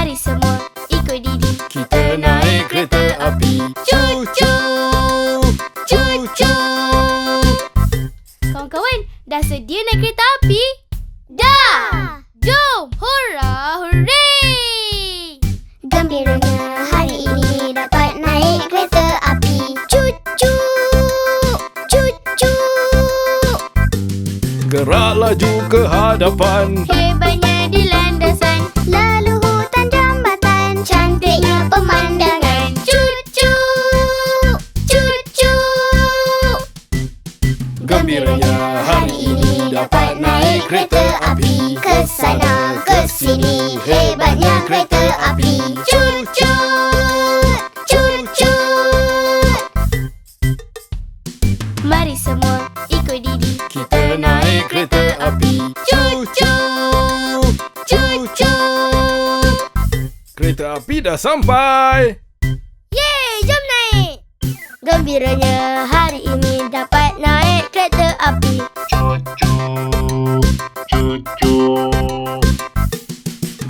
Mari semua ikut Didi Kita naik kereta api Cucu Cucu Kawan-kawan, dah sedia naik kereta api? Dah! Jom! Hurrah! Hooray! Gembiranya hari ini dapat naik kereta api Cucu Cucu Gerak laju ke hadapan Hebatnya Gembiranya. Hari ini dapat naik kereta api Ke sana ke sini. Hebatnya kereta api. Cucu Cucu Mari semua ikut Didi. Kita naik kereta api. Cucu Cucu Kereta api dah sampai. Yeay! Jom naik! Gembiranya hari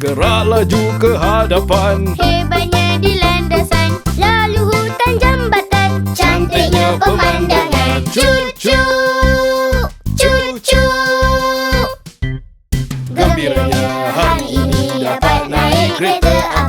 bergerak laju ke hadapan. Hebatnya di landasan Lalu hutan jambatan. Cantiknya pemandangan. Cucu Cucu Gembiranya hari ini dapat naik kereta